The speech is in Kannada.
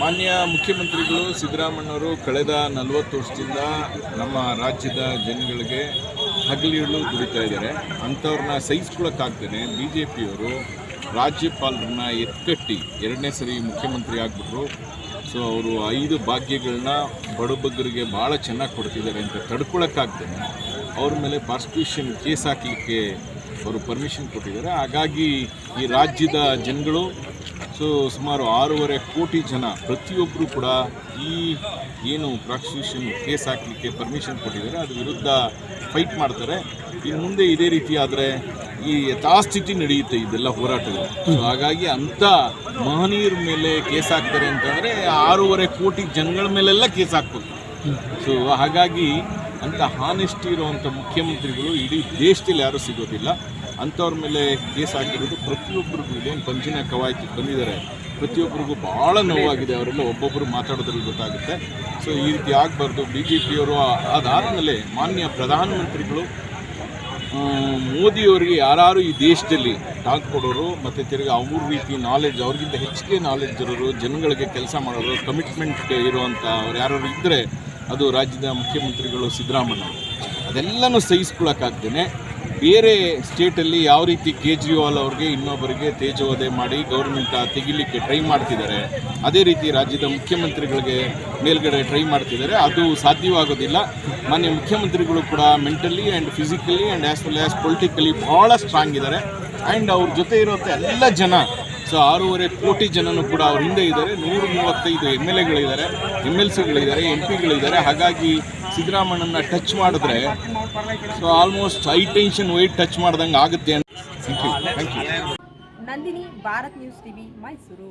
ಮಾನ್ಯ ಮುಖ್ಯಮಂತ್ರಿಗಳು ಸಿದ್ದರಾಮಣ್ಣವರು ಕಳೆದ ನಲವತ್ತು ವರ್ಷದಿಂದ ನಮ್ಮ ರಾಜ್ಯದ ಜನಗಳಿಗೆ ಹಗಲಿರುಳು ದುಡಿತಾ ಇದ್ದಾರೆ. ಅಂಥವ್ರನ್ನ ಸಹಿಸ್ಕೊಳಕ್ಕಾಗ್ದೇನೆ ಬಿ ಜೆ ಪಿಯವರು ರಾಜ್ಯಪಾಲರನ್ನ ಎತ್ಕಟ್ಟಿ ಎರಡನೇ ಸರಿ ಮುಖ್ಯಮಂತ್ರಿ ಆಗಿಬಿಟ್ರು. ಸೊ, ಅವರು ಐದು ಭಾಗ್ಯಗಳನ್ನ ಬಡಬಗ್ಗರಿಗೆ ಭಾಳ ಚೆನ್ನಾಗಿ ಕೊಡ್ತಿದ್ದಾರೆ ಅಂತ ತಡ್ಕೊಳಕ್ಕಾಗ್ದೇನೆ ಅವ್ರ ಮೇಲೆ ಪ್ರಾಸಿಕ್ಯೂಷನ್ ಕೇಸ್ ಹಾಕಲಿಕ್ಕೆ ಅವರು ಪರ್ಮಿಷನ್ ಕೊಟ್ಟಿದ್ದಾರೆ. ಹಾಗಾಗಿ ಈ ರಾಜ್ಯದ ಜನಗಳು ಸೊ ಸುಮಾರು ಆರೂವರೆ ಕೋಟಿ ಜನ ಪ್ರತಿಯೊಬ್ಬರು ಕೂಡ ಈ ಏನು ಪ್ರಾಸಿಕ್ಯೂಷನ್ ಕೇಸ್ ಹಾಕಲಿಕ್ಕೆ ಪರ್ಮಿಷನ್ ಕೊಟ್ಟಿದ್ದಾರೆ. ಅದ್ರ ವಿರುದ್ಧ ಫೈಟ್ ಮಾಡ್ತಾರೆ. ಇನ್ನು ಮುಂದೆ ಇದೇ ರೀತಿ ಆದರೆ ಈ ಯಥಾಸ್ಥಿತಿ ನಡೆಯುತ್ತೆ ಇದೆಲ್ಲ ಹೋರಾಟಗಳು ಸೊ ಹಾಗಾಗಿ ಅಂಥ ಮಹನೀಯರ ಮೇಲೆ ಕೇಸ್ ಹಾಕ್ತಾರೆ ಅಂತಂದರೆ ಆರೂವರೆ ಕೋಟಿ ಜನಗಳ ಮೇಲೆಲ್ಲ ಕೇಸ್ ಹಾಕ್ಬೋದು. ಸೊ ಹಾಗಾಗಿ ಅಂಥ ಹಾನೆಸ್ಟಿ ಇರುವಂಥ ಮುಖ್ಯಮಂತ್ರಿಗಳು ಇಡೀ ದೇಶದಲ್ಲಿ ಯಾರೂ ಸಿಗೋದಿಲ್ಲ. ಅಂಥವ್ರ ಮೇಲೆ ಕೇಸ್ ಹಾಕಿರೋದು ಪ್ರತಿಯೊಬ್ಬರಿಗೂ ಇದೇನು ಪಂಚಿನ ಕವಾಯಿತು ಬಂದಿದ್ದಾರೆ. ಪ್ರತಿಯೊಬ್ಬರಿಗೂ ಭಾಳ ನೋವಾಗಿದೆ ಅವರೆಲ್ಲ ಒಬ್ಬೊಬ್ಬರು ಮಾತಾಡೋದ್ರಲ್ಲಿ ಗೊತ್ತಾಗುತ್ತೆ. ಸೊ ಈ ರೀತಿ ಆಗಬಾರ್ದು. ಬಿ ಜೆ ಪಿಯವರು ಅದಾದಮೇಲೆ ಮಾನ್ಯ ಪ್ರಧಾನಮಂತ್ರಿಗಳು ಮೋದಿಯವರಿಗೆ ಯಾರು ಈ ದೇಶದಲ್ಲಿ ಟಾಕ್ ಕೊಡೋರು ಮತ್ತು ತಿರ್ಗಿ ಅವ್ರ ರೀತಿ ನಾಲೆಡ್ಜ್ ಅವ್ರಿಗಿಂತ ಹೆಚ್ಚಿಗೆ ನಾಲೆಡ್ಜ್ ಇರೋರು, ಜನಗಳಿಗೆ ಕೆಲಸ ಮಾಡೋರು ಕಮಿಟ್ಮೆಂಟ್ ಇರುವಂಥ ಅವ್ರು ಯಾರು ಇದ್ದರೆ ಅದು ರಾಜ್ಯದ ಮುಖ್ಯಮಂತ್ರಿಗಳು ಸಿದ್ದರಾಮಣ್ಣ ಅದೆಲ್ಲನೂ ಸಹಿಸ್ಕೊಳಕ್ಕಾಗ್ದೇನೆ ಬೇರೆ ಸ್ಟೇಟಲ್ಲಿ ಯಾವ ರೀತಿ ಕೇಜ್ರಿವಾಲ್ ಅವ್ರಿಗೆ ಇನ್ನೊಬ್ಬರಿಗೆ ತೇಜೋವಧೆ ಮಾಡಿ ಗೌರ್ಮೆಂಟ್ ತೆಗಿಲಿಕ್ಕೆ ಟ್ರೈ ಮಾಡ್ತಿದ್ದಾರೆ, ಅದೇ ರೀತಿ ರಾಜ್ಯದ ಮುಖ್ಯಮಂತ್ರಿಗಳಿಗೆ ಮೇಲ್ಗಡೆ ಟ್ರೈ ಮಾಡ್ತಿದ್ದಾರೆ, ಅದು ಸಾಧ್ಯವಾಗೋದಿಲ್ಲ. ಮಾನ್ಯ ಮುಖ್ಯಮಂತ್ರಿಗಳು ಕೂಡ mentally and physically and as well as politically ಭಾಳ ಸ್ಟ್ರಾಂಗ್ ಇದ್ದಾರೆ. ಆ್ಯಂಡ್ ಅವ್ರ ಜೊತೆ ಇರೋಂಥ ಎಲ್ಲ ಜನ, ಸೊ ಆರೂವರೆ ಕೋಟಿ ಜನನು ಕೂಡ ಅವ್ರ ಹಿಂದೆ ಇದ್ದಾರೆ. ನೂರ ಮೂವತ್ತೈದು ಎಂ ಎಲ್ ಎಗಳಿದ್ದಾರೆ, ಎಂ ಎಲ್ ಸಿಗಳಿದ್ದಾರೆ, ಎಂ ಪಿಗಳಿದ್ದಾರೆ. ಹಾಗಾಗಿ ಸಿದ್ದರಾಮಣ್ಣನ ಟಚ್ ಮಾಡಿದ್ರೆ so almost high tension wire touch ಮಾಡ್ದಂಗೆ ಆಗುತ್ತೆ ನಂದಿನಿ ಭಾರತ್ ನ್ಯೂಸ್ ಟಿವಿ ಮೈಸೂರು.